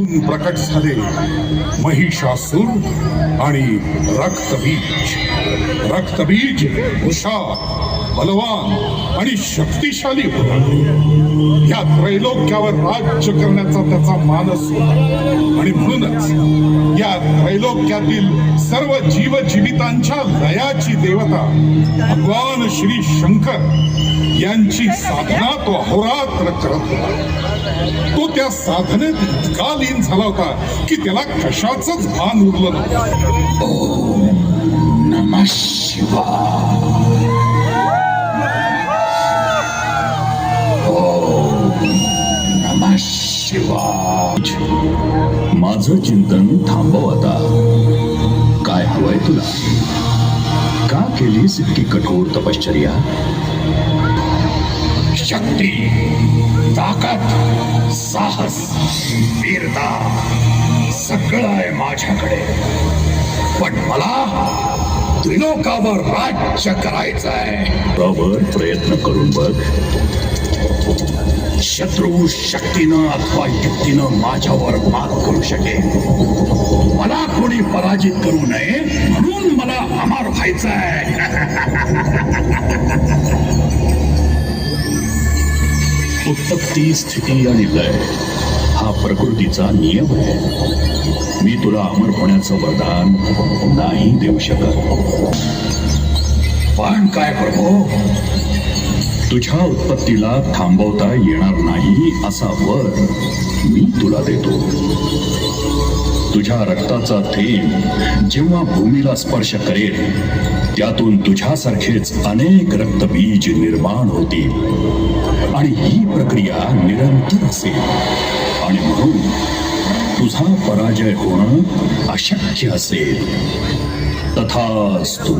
मधून प्रकट झाले. महिषासूर आणि रक्तबीज. रक्तबीज हुशार बलवान आणि शक्तिशाली होता या त्रैलोक्यावर राज्य करण्याचा त्याचा मानस होता. आणि म्हणूनच या त्रैलोक्यातील सर्व जीव जीवितांच्या लयाची देवता भगवान श्री शंकर यांची साधना तो अहोरात्र करत होता. त्या साधनेत इतका लीन झाला होता की त्याला कशाच भान उरलं नव्हतं. नमः शिवाय नमः शिवाय. माझं चिंतन थांबव आता. काय हवंय तुला? का केलीस इतकी कठोर तपश्चर्या? शक्ती ताकद साहस वीरता सगळं आहे माझ्याकडे. पण मला त्रिलोकावर राज्य करायचं आहे प्रयत्न करून बघ. शत्रू शक्तीनं अथवा युक्तीनं माझ्यावर मात करू शकेल. मला कोणी पराजित करू नये म्हणून मला अमर व्हायचं आहे उत्पत्ती स्थिती आणि लय. हा प्रकृतीचा नियम आहे. मी तुला अमर होण्याचं वरदान नाही देऊ शकत. पण काय प्रभो? तुझ्या उत्पत्तीला थांबवता येणार नाही असा वर मी तुला देतो. तुझ्या रक्ताचा थेंब जेव्हा भूमीला स्पर्श करेल त्यातून तुझ्यासारखेच अनेक रक्तबीज निर्माण होतील. आणि ही प्रक्रिया निरंतर असेल. आणि म्हणून तुझा पराजय होणं अशक्य असेल. तथास्तु.